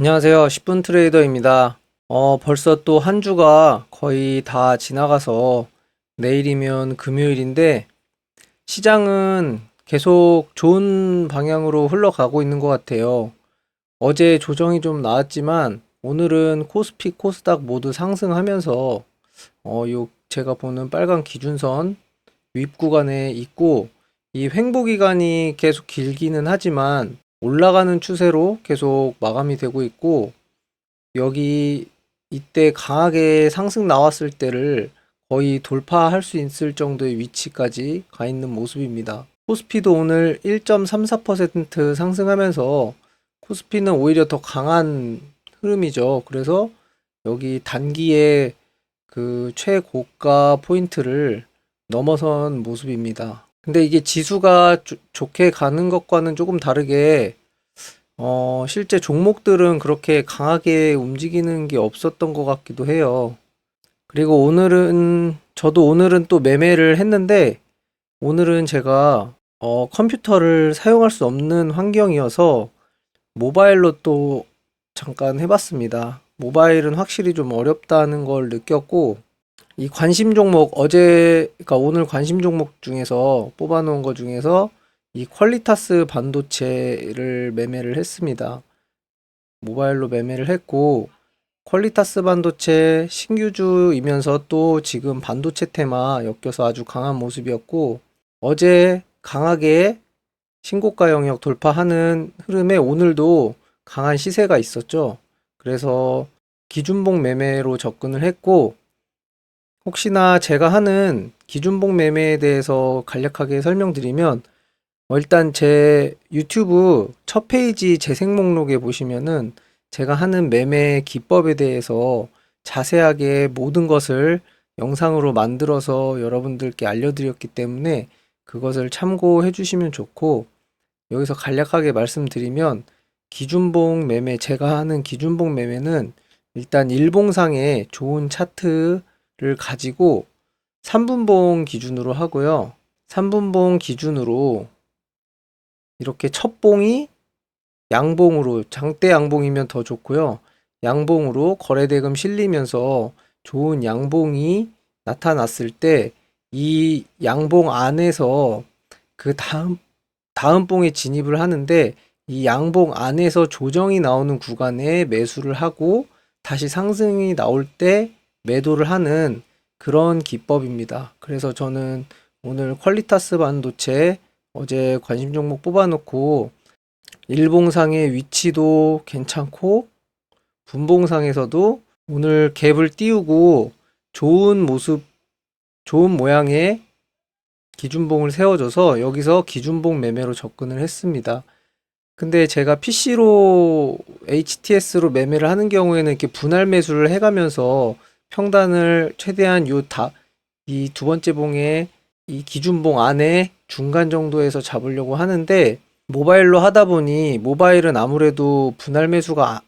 안녕하세요. 10분 트레이더입니다. 어, 벌써 또 한 주가 거의 다 지나가서 내일이면 금요일인데 시장은 계속 좋은 방향으로 흘러가고 있는 것 같아요. 어제 조정이 좀 나왔지만 오늘은 코스피, 코스닥 모두 상승하면서 어, 요 제가 보는 빨간 기준선 윗 구간에 있고 이 횡보 기간이 계속 길기는 하지만 올라가는 추세로 계속 마감이 되고 있고 여기 이때 강하게 상승 나왔을 때를 거의 돌파할 수 있을 정도의 위치까지 가 있는 모습입니다. 코스피도 오늘 1.34% 상승하면서 코스피는 오히려 더 강한 흐름이죠. 그래서 여기 단기에 그 최고가 포인트를 넘어선 모습입니다. 근데 이게 지수가 조- 좋게 가는 것과는 조금 다르게 어, 실제 종목들은 그렇게 강하게 움직이는 게 없었던 것 같기도 해요. 그리고 오늘은 저도 오늘은 또 매매를 했는데 오늘은 제가 어, 컴퓨터를 사용할 수 없는 환경이어서 모바일로 또 잠깐 해봤습니다. 모바일은 확실히 좀 어렵다는 걸 느꼈고 이 관심 종목 어제 그러니까 오늘 관심 종목 중에서 뽑아놓은 것 중에서 이 퀄리타스 반도체를 매매를 했습니다. 모바일로 매매를 했고 퀄리타스 반도체 신규주이면서 또 지금 반도체 테마 엮여서 아주 강한 모습이었고 어제 강하게 신고가 영역 돌파하는 흐름에 오늘도 강한 시세가 있었죠. 그래서 기준봉 매매로 접근을 했고 혹시나 제가 하는 기준봉 매매에 대해서 간략하게 설명드리면 어, 일단 제 유튜브 첫 페이지 재생 목록에 보시면은 제가 하는 매매 기법에 대해서 자세하게 모든 것을 영상으로 만들어서 여러분들께 알려드렸기 때문에 그것을 참고해 주시면 좋고 여기서 간략하게 말씀드리면 기준봉 매매 제가 하는 기준봉 매매는 일단 일봉상의 좋은 차트를 가지고 3분봉 기준으로 하고요. 3분봉 기준으로 이렇게 첫 봉이 양봉으로 장대 양봉이면 더 좋고요. 양봉으로 거래대금 실리면서 좋은 양봉이 나타났을 때 이 양봉 안에서 그 다음 다음 봉에 진입을 하는데 이 양봉 안에서 조정이 나오는 구간에 매수를 하고 다시 상승이 나올 때 매도를 하는 그런 기법입니다. 그래서 저는 오늘 퀄리타스 반도체 어제 관심 종목 뽑아놓고 일봉상의 위치도 괜찮고 분봉상에서도 오늘 갭을 띄우고 좋은 모습, 좋은 모양의 기준봉을 세워줘서 여기서 기준봉 매매로 접근을 했습니다. 근데 제가 PC로 HTS로 매매를 하는 경우에는 이렇게 분할 매수를 해가면서 평단을 최대한 요 다, 이 두 번째 봉에 이 기준봉 안에 중간 정도에서 잡으려고 하는데 모바일로 하다 보니 모바일은 아무래도 분할 매수가 아-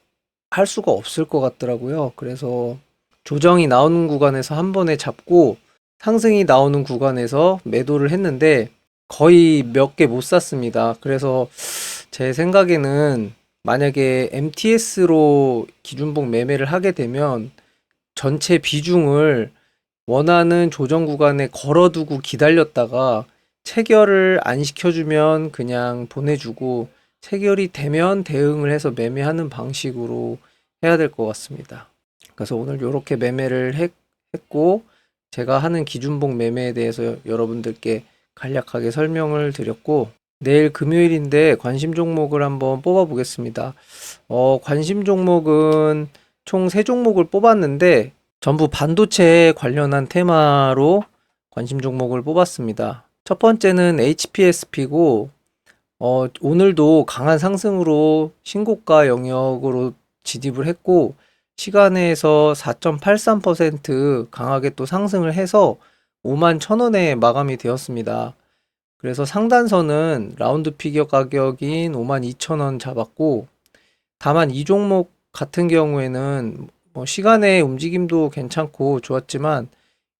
할 수가 없을 것 같더라고요. 그래서 조정이 나오는 구간에서 한 번에 잡고 상승이 나오는 구간에서 매도를 했는데 거의 몇 개 못 샀습니다. 그래서 제 생각에는 만약에 MTS로 기준봉 매매를 하게 되면 전체 비중을 원하는 조정 구간에 걸어두고 기다렸다가 체결을 안 시켜주면 그냥 보내주고 체결이 되면 대응을 해서 매매하는 방식으로 해야 될 것 같습니다. 그래서 오늘 이렇게 매매를 했, 했고 제가 하는 기준봉 매매에 대해서 여러분들께 간략하게 설명을 드렸고 내일 금요일인데 관심 종목을 한번 뽑아 보겠습니다. 어, 관심 종목은 총 세 종목을 뽑았는데 전부 반도체 관련한 테마로 관심 종목을 뽑았습니다. 첫 번째는 HPSP고 어, 오늘도 강한 상승으로 신고가 영역으로 진입을 했고 시간에서 4.83% 강하게 또 상승을 해서 5만 1,000원에 마감이 되었습니다. 그래서 상단선은 라운드 피겨 가격인 5만 2천원 잡았고, 다만 이 종목 같은 경우에는 뭐 시간의 움직임도 괜찮고 좋았지만,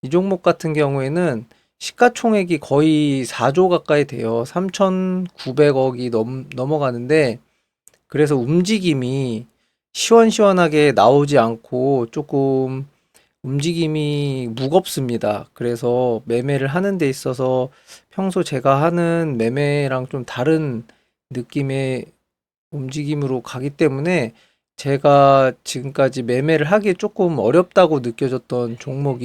이 종목 같은 경우에는 시가총액이 거의 4조 가까이 돼요. 3,900억이 넘, 넘어가는데, 그래서 움직임이 시원시원하게 나오지 않고 조금 움직임이 무겁습니다. 그래서 매매를 하는 데 있어서 평소 제가 하는 매매랑 좀 다른 느낌의 움직임으로 가기 때문에 제가 지금까지 매매를 하기 조금 어렵다고 느껴졌던 종목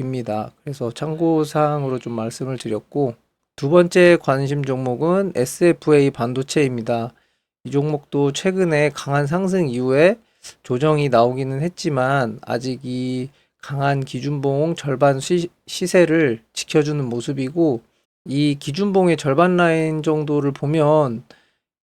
입니다. 그래서 참고사항으로 좀 말씀을 드렸고, 두 번째 관심 종목은 SFA 반도체입니다. 이 종목도 최근에 강한 상승 이후에 조정이 나오기는 했지만 아직 이 강한 기준봉 절반 시, 시세를 지켜주는 모습이고 이 기준봉의 절반 라인 정도를 보면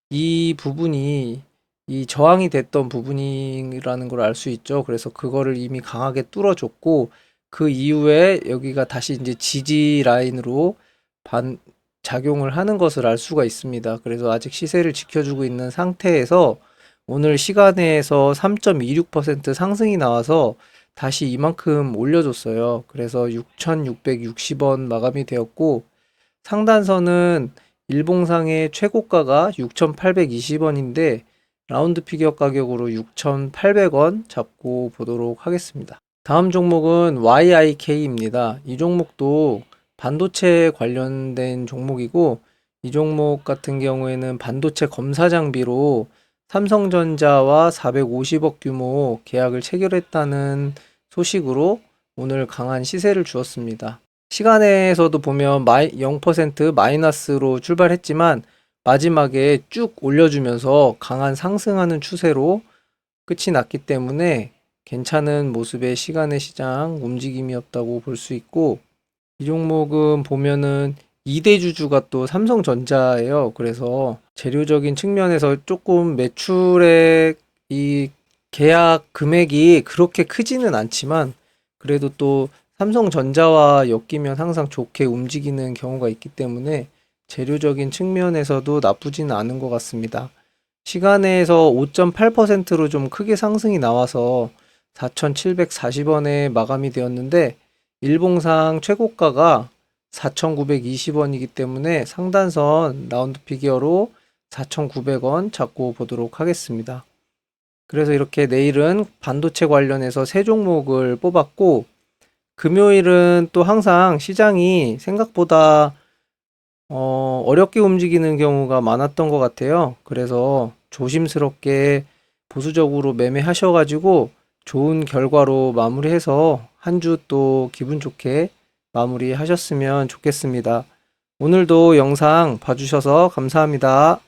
이 부분이 이 저항이 됐던 부분이라는 걸 알 수 있죠. 그래서 그거를 이미 강하게 뚫어줬고 그 이후에 여기가 다시 이제 지지 라인으로 반 작용을 하는 것을 알 수가 있습니다. 그래서 아직 시세를 지켜주고 있는 상태에서 오늘 시간에서 3.26% 상승이 나와서 다시 이만큼 올려줬어요. 그래서 6,660원 마감이 되었고 상단선은 일봉상의 최고가가 6,820원인데 라운드 피겨 가격으로 6,800원 잡고 보도록 하겠습니다. 다음 종목은 YIK입니다. 이 종목도 반도체 관련된 종목이고 이 종목 같은 경우에는 반도체 검사 장비로 삼성전자와 450억 규모 계약을 체결했다는 소식으로 오늘 강한 시세를 주었습니다. 시간에서도 보면 마이, 0% 마이너스로 출발했지만 마지막에 쭉 올려주면서 강한 상승하는 추세로 끝이 났기 때문에 괜찮은 모습의 시간의 시장 움직임이었다고 볼 수 있고 이 종목은 보면은 2대 주주가 또 삼성전자예요. 그래서 재료적인 측면에서 조금 매출의 이 계약 금액이 그렇게 크지는 않지만 그래도 또 삼성전자와 엮이면 항상 좋게 움직이는 경우가 있기 때문에 재료적인 측면에서도 나쁘지는 않은 것 같습니다. 시간에서 5.8%로 좀 크게 상승이 나와서 4,740원에 마감이 되었는데 일봉상 최고가가 4,920원이기 때문에 상단선 라운드 피기어로 4,900원 잡고 보도록 하겠습니다. 그래서 이렇게 내일은 반도체 관련해서 세 종목을 뽑았고 금요일은 또 항상 시장이 생각보다 어, 어렵게 움직이는 경우가 많았던 것 같아요. 그래서 조심스럽게 보수적으로 매매하셔가지고 좋은 결과로 마무리해서 한 주 또 기분 좋게 마무리하셨으면 좋겠습니다. 오늘도 영상 봐주셔서 감사합니다.